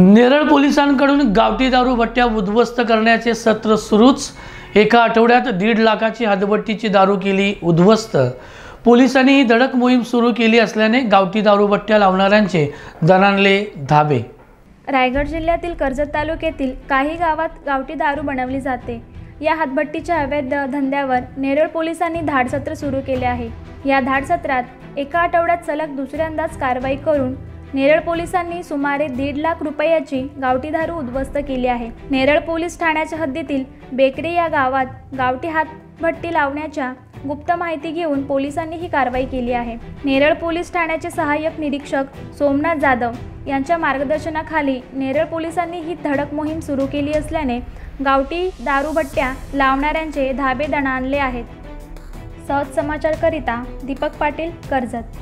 नेरळ पोलिसांकडून गावठी दारू भट्ट्या उद्ध्वस्त करण्याचे सत्र सुरूच. एका आठवड्यात दीड लाखाची हदबट्टीची दारू केली उद्ध्वस्त. पोलिसांनी ही धडक मोहीम सुरू केली असल्याने गावठी दारूभट्ट्या लावणाऱ्यांचे दणाणले धाबे. रायगड जिल्ह्यातील कर्जत तालुक्यातील काही गावात गावठी दारू बनवली जाते. या हातभट्टीच्या अवैध धंद्यावर नेरळ पोलिसांनी धाडसत्र सुरू केले आहे. या धाडसत्रात एका आठवड्यात सलग दुसऱ्यांदाच कारवाई करून नेरळ पोलिसांनी सुमारे दीड लाख रुपयाची गावठी दारू उद्ध्वस्त केली आहे. नेरळ पोलीस ठाण्याच्या हद्दीतील बेकरे या गावात गावठी हातभट्टी लावण्याच्या गुप्त माहिती घेऊन पोलिसांनी ही कारवाई केली आहे. नेरळ पोलीस ठाण्याचे सहाय्यक निरीक्षक सोमनाथ जाधव यांच्या मार्गदर्शनाखाली नेरळ पोलिसांनी ही धडक मोहीम सुरू केली असल्याने गावठी दारूभट्ट्या लावणाऱ्यांचे धाबे दणाणले आहेत. सहज समाचारकरिता दीपक पाटील कर्जत.